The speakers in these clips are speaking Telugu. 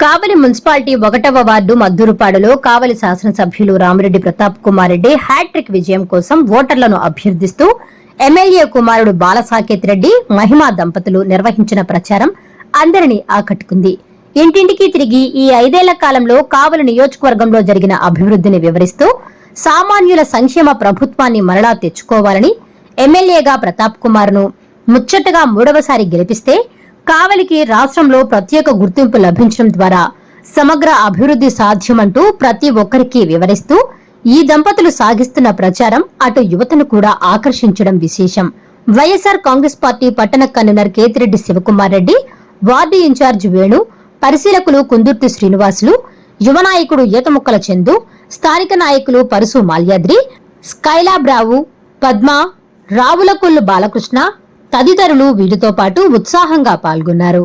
కావలి మున్సిపాలిటీ ఒకటవ వార్డు మద్దూరుపాడులో కావలి శాసనసభ్యులు రామిరెడ్డి ప్రతాప్ కుమార్ రెడ్డి హ్యాట్రిక్ విజయం కోసం ఓటర్లను అభ్యర్థిస్తూ ఎమ్మెల్యే కుమారుడు బాలసాకేత్ రెడ్డి మహిమా దంపతులు నిర్వహించిన ప్రచారం అందరినీ ఆకట్టుకుంది. ఇంటింటికి తిరిగి ఈ ఐదేళ్ళ కాలంలో కావలి నియోజకవర్గంలో జరిగిన అభివృద్ధిని వివరిస్తూ సామాన్యుల సంక్షేమ ప్రభుత్వాన్ని మరలా తెచ్చుకోవాలని ఎమ్మెల్యేగా ప్రతాప్ కుమార్ను ముచ్చటగా మూడవసారి గెలిపిస్తే కావలికి రాష్ట్రంలో ప్రత్యేక గుర్తింపు లభించడం ద్వారా సమగ్ర అభివృద్ధి సాధ్యమంటూ ప్రతి ఒక్కరికి వివరిస్తూ ఈ దంపతులు సాగిస్తున్న ప్రచారం అటు యువతను కూడా ఆకర్షించడం విశేషం. వైఎస్ఆర్ కాంగ్రెస్ పార్టీ పట్టణ convener Ketireddy Sivakumar Reddy ward incharge Venu పరిశీలకులు కుందుర్తి శ్రీనివాసులు యువ నాయకుడు ఈతముక్కల చందు స్థానిక నాయకులు పరుసు మాల్యాద్రి స్కైలాబ్రావు పద్మ రావులకొల్లు బాలకృష్ణ తదితరులు వీరితో పాటు ఉత్సాహంగా పాల్గొన్నారు.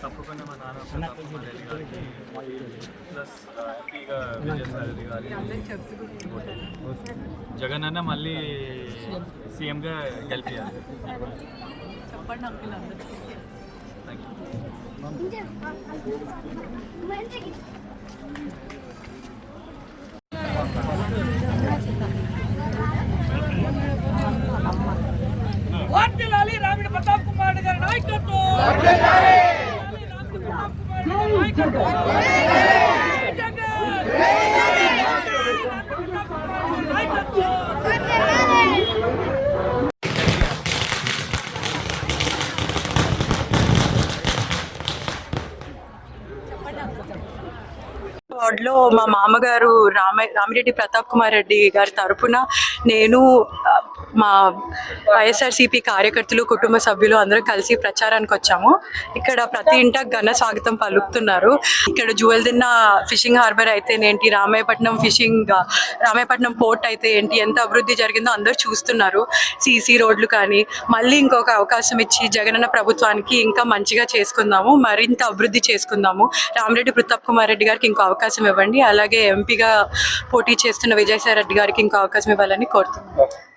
తప్పకుండా మా నాన్న గారికి ప్లస్ విజయసాయి జగన్ అన్న మళ్ళీ సీఎంగా గెలిపించాలి థ్యాంక్ యూ వర్ధిల్లాలి రామిడి ప్రతాప్ కుమార్ రెడ్డి గారి నాయకత్వం వర్ధిల్లాలి రామిడి ప్రతాప్ కుమార్ రెడ్డి గారి నాయకత్వం జగన్! రామిడి ప్రతాప్ కుమార్ రెడ్డి నాయకత్వం వార్డులో మా మామగారు రామ రామిరెడ్డి ప్రతాప్ కుమార్ రెడ్డి గారి తరపున నేను మా వైఎస్ఆర్సీపీ కార్యకర్తలు కుటుంబ సభ్యులు అందరం కలిసి ప్రచారానికి వచ్చాము. ఇక్కడ ప్రతి ఇంట ఘన స్వాగతం పలుకుతున్నారు. ఇక్కడ జువెల్దిన్న ఫిషింగ్ హార్బర్ అయితే ఏంటి రామాయపట్నం ఫిషింగ్ రామాయపట్నం పోర్ట్ అయితే ఏంటి ఎంత అభివృద్ధి జరిగిందో అందరూ చూస్తున్నారు. సీసీ రోడ్లు కానీ మళ్ళీ ఇంకొక అవకాశం ఇచ్చి జగనన్న ప్రభుత్వానికి ఇంకా మంచిగా చేసుకుందాము మరింత అభివృద్ధి చేసుకుందాము. రామిరెడ్డి ప్రతాప్ కుమార్ రెడ్డి గారికి ఇంకో అవకాశం ఇవ్వండి అలాగే ఎంపీగా పోటీ చేస్తున్న విజయసాయి రెడ్డి గారికి ఇంకో అవకాశం ఇవ్వాలని కోరుతున్నాను